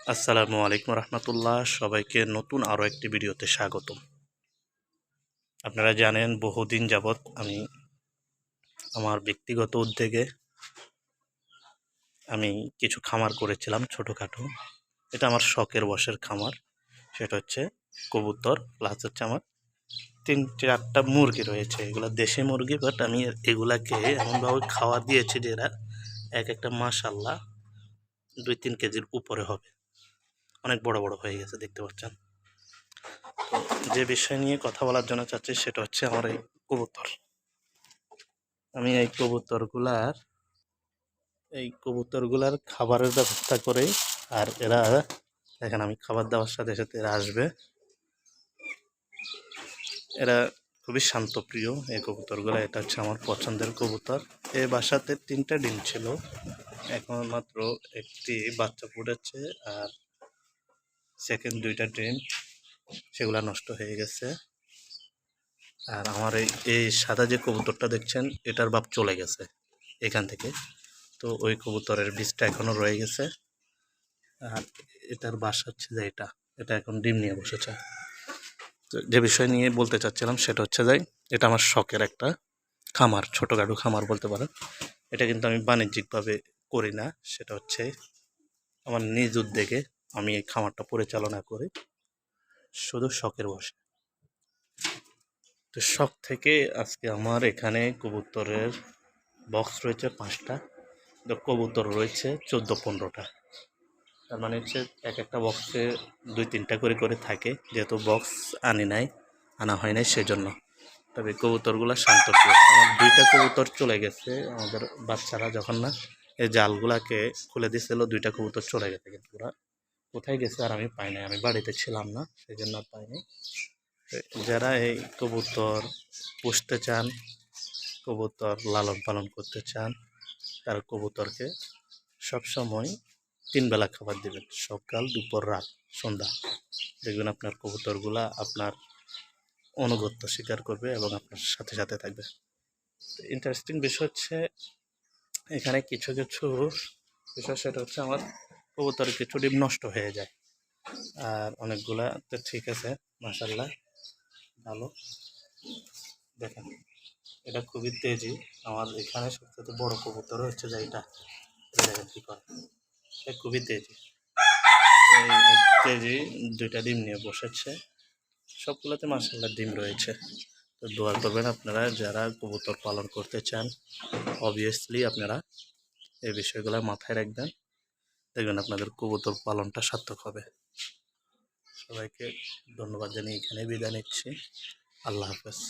আসসালামু আলাইকুম রহমতুল্লাহ। সবাইকে নতুন আরও একটি ভিডিওতে স্বাগতম। আপনারা জানেন, বহুদিন যাবৎ আমি আমার ব্যক্তিগত উদ্যোগে আমি কিছু খামার করেছিলাম ছোটোখাটো। এটা আমার শখের বসের খামার। সেটা হচ্ছে কবুতর প্লাস হচ্ছে আমার তিন, চারটা মুরগি রয়েছে। এগুলো দেশি মুরগি বাট আমি এগুলাকে এমনভাবে খাওয়া দিয়েছি যে এরা এক একটা মাসাল্লাহ দুই, তিন কেজির উপরে হবে। অনেক বড় বড় হয়ে গেছে, দেখতে পাচ্ছেন। তো যে বিষয় নিয়ে কথা বলার জন্য চাচ্ছি সেটা হচ্ছে আমার এই কবুতর। আমি এই কবুতরগুলার এই কবুতরগুলার খাবারের ব্যবস্থা করে, আর এরা, দেখেন আমি খাবার দেওয়ার সাথে সাথে এরা আসবে। এরা খুবই শান্তপ্রিয়, এই কবুতরগুলো, এটা হচ্ছে আমার পছন্দের কবুতর। এই বাসাতে তিনটা ডিম ছিল এখন মাত্র একটি বাচ্চা ফুটেছে আর সেকেন্ড দুইটা ড্রেন সেগুলা নষ্ট হয়ে গেছে। আর আমার এই সাদা যে কবুতরটা দেখছেন, এটার বাপ চলে গেছে এখান থেকে। তো ওই কবুতরের বীজটা এখনও রয়ে গেছে। আর এটার বাসা হচ্ছে যে এটা এটা এখন ডিম নিয়ে বসেছে। তো যে বিষয় নিয়ে বলতে চাচ্ছিলাম, সেটা হচ্ছে যে এটা আমার শখের একটা খামার, ছোটোখাটো খামার বলতে পারেন। এটা কিন্তু আমি বাণিজ্যিকভাবে করি না, সেটা হচ্ছে আমার নিজ উদ্যোগে আমি এই খামারটা পরিচালনা করি। শুধু শখের বসে তো শখ থেকে আজকে আমার এখানে কবুতরের বক্স রয়েছে পাঁচটা। তো কবুতর রয়েছে চোদ্দ, পনেরোটা। তার মানে হচ্ছে এক একটা বক্সে দুই, তিনটা করে করে থাকে। যেহেতু বক্স আনি নাই, আনা হয় নাই সেজন্য। তবে কবুতরগুলো শান্ত আমার দুইটা কবুতর চলে গেছে। আমাদের বাচ্চারা যখন না এই জালগুলাকে খুলে দিয়েছিল দুইটা কবুতর চলে গেছে কিন্তু ওরা। কোথায় গেছে আর আমি পাই নাই, আমি বাড়িতে ছিলাম না সেই জন্য আর পাইনি। যারা এই কবুতর পুষতে চান, কবুতর লালন পালন করতে চান, তারা কবুতরকে সবসময় তিন বেলা খাবার দেবেন, সকাল, দুপুর, রাত, সন্ধ্যা। দেখবেন আপনার কবুতরগুলা আপনার অনুগত্য স্বীকার করবে এবং আপনার সাথে সাথে থাকবে। ইন্টারেস্টিং বিষয় হচ্ছে, এখানে কিছু কিছু বিষয়, সেটা হচ্ছে আমার কবুতরের কিছু ডিম নষ্ট হয়ে যায়। আর অনেকগুলা তো ঠিক আছে মাসাল্লাহ ভালো। দেখেন, এটা খুবই তেজি। আমার এখানে সবচেয়ে বড় কবুতর হচ্ছে যে এটা। দেখেন কী করে। এটা খুবই তেজি। এই তেজি দুইটা ডিম নিয়ে বসেছে। সবগুলোতে মাসাল্লাহ ডিম রয়েছে। তো দোয়া করবেন আপনারা, যারা কবুতর পালন করতে চান অবভিয়াসলি আপনারা এই বিষয়গুলো মাথায় রাখবেন। দেখবেন আপনাদের কবুতর পালনটা সার্থক হবে। সবাইকে ধন্যবাদ জানিয়ে এখানে বিদায় নিচ্ছি। আল্লাহ হাফেজ।